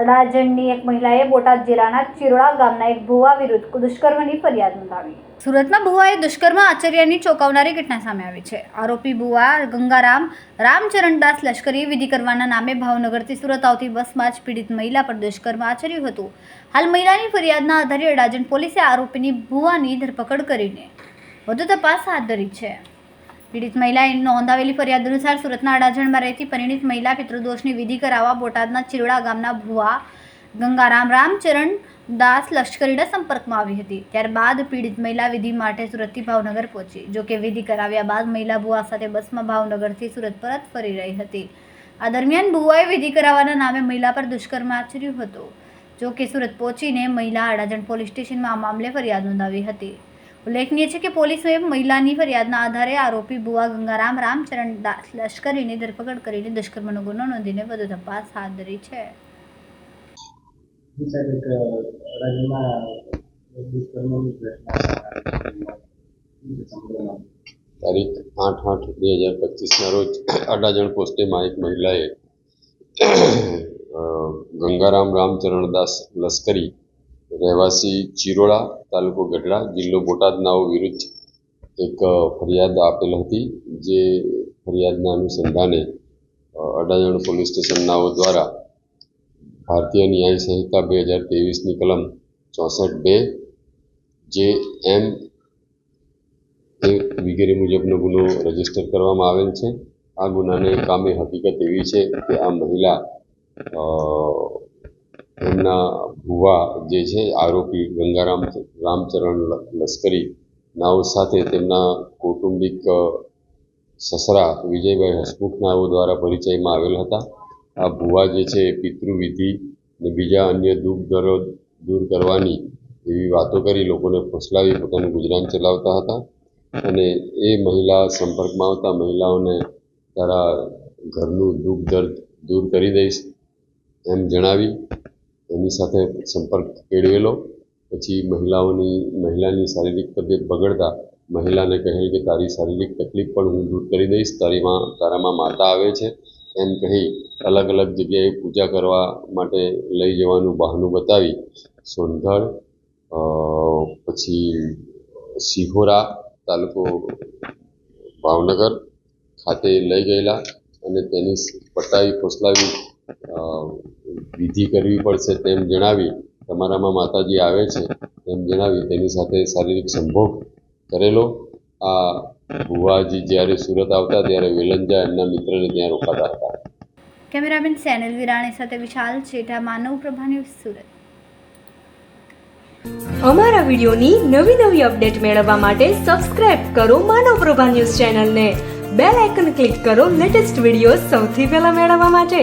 અડાજણની એક મહિલાએ બોટાદ જિલ્લાના ચિરોડા ગામના એક ભુવા વિરુદ્ધ દુષ્કર્મની ફરિયાદ નોંધાવી. સુરતમાં ભુવાએ દુષ્કર્મ આચર્યાની ચોંકાવનારી ઘટના સામે આવી છે. આરોપી ભુવા ગંગારામ, રામચરણદાસ લશ્કરી વિધિ કરવાના નામે ભાવનગરથી સુરત આવતી બસમાં જ પીડિત મહિલા પર દુષ્કર્મ આચર્યું હતું. હાલ મહિલાની ફરિયાદના આધારે અડાજણ પોલીસે આરોપીની ભુવાની ધરપકડ કરીને વધુ તપાસ હાથ ધરી છે. પીડિત મહિલાએ નોંધાવેલી ફરિયાદ અનુસાર સુરતના અડાજણમાં રહેતી પરિણીત મહિલા પિતૃદોષની વિધિ કરાવવા બોટાદના ચિરોડા ગામના ભુવા ગંગારામ રામચરણ દાસ લશ્કરીના સંપર્કમાં આવી હતી. ત્યારબાદ પીડિત મહિલા વિધિ માટે સુરતથી ભાવનગર પહોંચી. જોકે વિધિ કરાવ્યા બાદ મહિલા ભુવા સાથે બસમાં ભાવનગરથી સુરત પરત ફરી રહી હતી. આ દરમિયાન ભુવાએ વિધિ કરાવવાના નામે મહિલા પર દુષ્કર્મ આચર્યું હતું. જોકે સુરત પહોંચીને મહિલા અડાજણ પોલીસ સ્ટેશનમાં આ મામલે ફરિયાદ નોંધાવી હતી. ઉલ્લેખનીય છે કે પોલીસે મહિલાની ફરિયાદના આધારે આરોપી બુવા ગંગારામ રામચરણ દાસ લશ્કરીની ધરપકડ કરીને દુષ્કર્મનો ગુનો નોંધીને વધુ તપાસ હાથ ધરી છે. તારીખ આઠ આઠ બે હજાર પચીસના રોજ અડાજણ પોસ્ટેમાં એક મહિલાએ ગંગારામ રામચરણદાસ લશ્કરી રહેવાસી ચિરોડા તાલુકો ગઢડા જિલ્લો બોટાદનાઓ વિરુદ્ધ એક ફરિયાદ આપેલ હતી, જે ફરિયાદના અનુસંધાને અડાજણ પોલીસ સ્ટેશનનાઓ દ્વારા ભારતીય ન્યાય સંહિતા બે હજાર ત્રેવીસની કલમ ચોસઠ બે, જે એમ એ વગેરે મુજબનો ગુનો રજિસ્ટર કરવામાં આવેલ છે. આ ગુનાને કામે હકીકત એવી છે કે આ મહિલા એમના ભુવા જે છે, આરોપી ગંગારામ રામચરણ લશ્કરી નાઓ સાથે તેમના કૌટુંબિક સસરા વિજયભાઈ હસમુખ નાઓ દ્વારા પરિચયમાં આવેલ હતા. આ ભુવા જે છે પિતૃવિધિ ને બીજા અન્ય દુઃખ દર્દ દૂર કરવાની એવી વાતો કરી લોકોને ફસલાવી પોતાનું ગુજરાન ચલાવતા હતા. અને એ મહિલા સંપર્કમાં આવતા મહિલાઓને તારા ઘરનું દુઃખ દર્દ દૂર કરી દઈશ એમ જણાવી એની સાથે સંપર્ક કેળવેલો. પછી મહિલાઓની, મહિલાની શારીરિક તબિયત બગડતા મહિલાને કહેલ કે તારી શારીરિક તકલીફ પણ હું દૂર કરી દઈશ. તારીમાં તારામાં માતા આવે છે. એમ કહી અલગ અલગ જગ્યાએ પૂજા કરવા માટે લઈ જવાનું બહાનું બતાવી. સોનગઢ પછી સિહોરા તાલુકો ભાવનગર ખાતે લઈ ગયેલા અને તેની પટાવી ફોસલાવી વિધિ કરવી પડશે તેમ જણાવી તમારામાં માતાજી આવે છે તેમ જણાવી તેની સાથે શારીરિક સંભોગ કરેલો. આ ભુવાજી જ્યારે સુરત આવતા ત્યારે વેલંજા એમના મિત્રને ત્યાં રોકાતા હતા. કેમેરામેન સેનલ વિરાણી સાથે વિશાલ છેઠા માનવ પ્રભા ન્યૂઝ સુરત. અમારા વિડિયોની નવી નવી અપડેટ મેળવવા માટે સબસ્ક્રાઇબ કરો માનવ પ્રભા ન્યૂઝ ચેનલને. બેલ આઇકન ક્લિક કરો લેટેસ્ટ વીડિયો સૌથી પહેલા મેળવવા માટે.